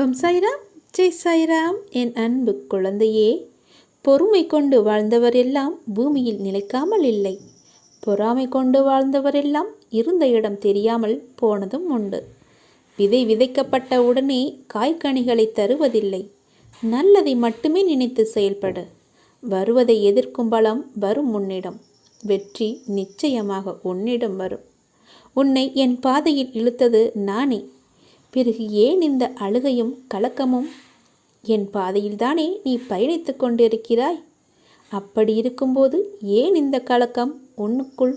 ஓம் சாய்ராம். ஜெய் சாய்ராம். என் அன்பு குழந்தையே பொறுமை கொண்டு வாழ்ந்தவரெல்லாம் பூமியில் நிலைக்காமல் இல்லை. பொறாமை கொண்டு வாழ்ந்தவரெல்லாம் இருந்த இடம் தெரியாமல் போனதும் உண்டு. விதை விதைக்கப்பட்ட உடனே காய்கனிகளை தருவதில்லை. நல்லதை மட்டுமே நினைத்து செயல்படு. வருவதை எதிர்க்கும் பலம் வரும் உன்னிடம். வெற்றி நிச்சயமாக உன்னிடம் வரும். உன்னை என் பாதையில் இழுத்தது நானே. பிறகு ஏன் இந்த அழுகையும் கலக்கமும்? என் பாதையில்தானே நீ பயணித்து கொண்டிருக்கிறாய்? அப்படி இருக்கும்போது ஏன் இந்த கலக்கம் உன்னுக்குள்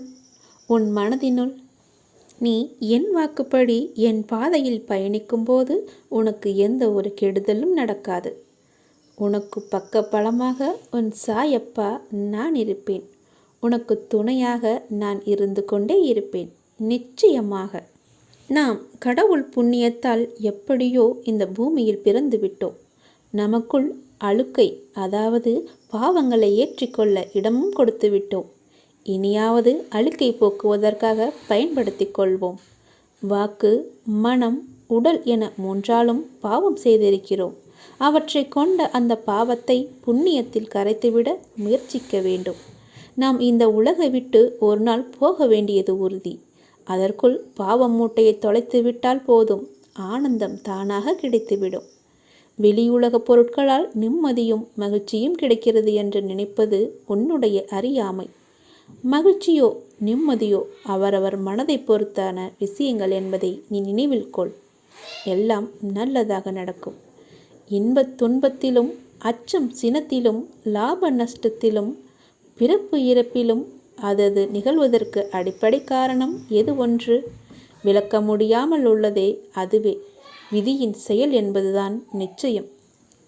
உன் மனதினுள்? நீ என் வாக்குப்படி என் பாதையில் பயணிக்கும்போது உனக்கு எந்த ஒரு கெடுதலும் நடக்காது. உனக்கு பக்க பலமாக உன் சாயப்பா நான் இருப்பேன். உனக்கு துணையாக நான் இருந்து கொண்டே இருப்பேன். நிச்சயமாக. நாம் கடவுள் புண்ணியத்தால் எப்படியோ இந்த பூமியில் பிறந்து விட்டோம். நமக்குள் அழுக்கை அதாவது பாவங்களை ஏற்றிக்கொள்ள இடமும் கொடுத்து விட்டோம். இனியாவது அழுக்கை போக்குவதற்காக பயன்படுத்தி கொள்வோம். வாக்கு மனம் உடல் என மூன்றாலும் பாவம் செய்திருக்கிறோம். அவற்றை கொண்ட அந்த பாவத்தை புண்ணியத்தில் கரைத்துவிட முயற்சிக்க வேண்டும். நாம் இந்த உலகை விட்டு ஒரு நாள் போக வேண்டியது உறுதி. அதற்குள் பாவம் மூட்டையை தொலைத்து விட்டால் போதும். ஆனந்தம் தானாக கிடைத்துவிடும். வெளியுலக பொருட்களால் நிம்மதியும் மகிழ்ச்சியும் கிடைக்கிறது என்று நினைப்பது உன்னுடைய அறியாமை. மகிழ்ச்சியோ நிம்மதியோ அவரவர் மனதை பொறுத்தான விஷயங்கள் என்பதை நீ நினைவில் கொள். எல்லாம் நல்லதாக நடக்கும். இன்பத் துன்பத்திலும் அச்சம் சினத்திலும் லாப நஷ்டத்திலும் பிறப்பு இறப்பிலும் அதது நிகழ்வதற்கு அடிப்படை காரணம் எது ஒன்று? விளக்க முடியாமல் உள்ளதே அதுவே. விதியின் செயல் என்பதுதான் நிச்சயம்.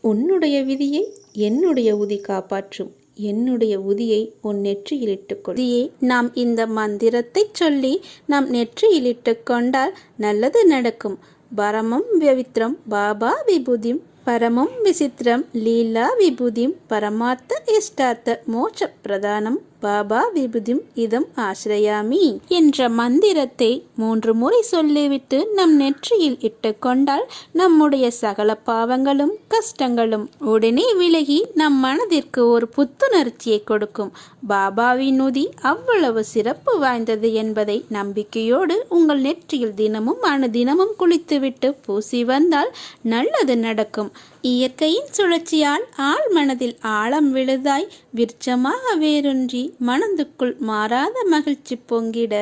உன்னுடைய விதியை என்னுடைய உதி காப்பாற்றும். என்னுடைய உதியை உன் நெற்றியில் இட்டுக்கொள்ளியே நாம் இந்த மந்திரத்தை சொல்லி நாம் நெற்றியில் கொண்டால் நல்லது நடக்கும். பரமம் பவித்ரம் பாபா விபூதிம். பரமம் விசித்திரம் லீலா விபூதிம். பரமார்த்த இஷ்டார்த்த மோட்ச பிரதானம். பாபா விபுதிம் இதம் ஆசிரயாமி என்ற மந்திரத்தை மூன்று முறை சொல்லிவிட்டு நம் நெற்றியில் இட்டுக்கொண்டால் நம்முடைய சகல பாவங்களும் கஷ்டங்களும் உடனே விலகி நம் மனதிற்கு ஒரு புத்துணர்ச்சியை கொடுக்கும். பாபாவின் நுதி அவ்வளவு சிறப்பு வாய்ந்தது என்பதை நம்பிக்கையோடு உங்கள் நெற்றியில் தினமும் அணுதினமும் குளித்துவிட்டு பூசி வந்தால் நல்லது நடக்கும். இயற்கையின் சுழற்சியால் ஆள் மனதில் ஆழம் விழுதாய் விருட்சமாக வேரூன்றி மனதுக்குள் மாறாத மகிழ்ச்சி பொங்கிட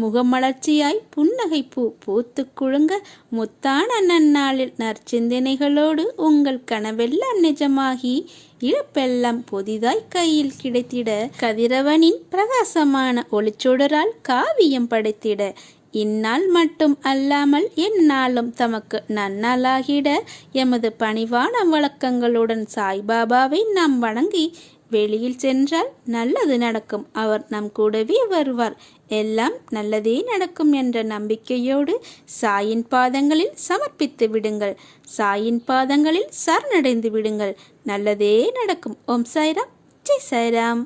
முகமலர்ச்சியாய் புன்னகை பூ பூத்து குழுங்க முத்தான நன்னாளில் நற்சிந்தனைகளோடு உங்கள் கனவெல்லாம் நிஜமாகி இழப்பெல்லாம் புதிதாய் கையில் கிடைத்திட கதிரவனின் பிரகாசமான ஒளிச்சுடரால் காவியம் படைத்திட இந்நாள் மட்டும் அல்லாமல் எந்நாளும் தமக்கு நன்னாளாகிட எமது பணிவான வழக்கங்களுடன் சாய்பாபாவை நாம் வணங்கி வெளியில் சென்றால் நல்லது நடக்கும். அவர் நம் கூடவே வருவார். எல்லாம் நல்லதே நடக்கும் என்ற நம்பிக்கையோடு சாயின் பாதங்களில் சமர்ப்பித்து விடுங்கள். சாயின் பாதங்களில் சரணடைந்து விடுங்கள். நல்லதே நடக்கும். ஓம் சாய்ராம். ஜெய் சாய்ராம்.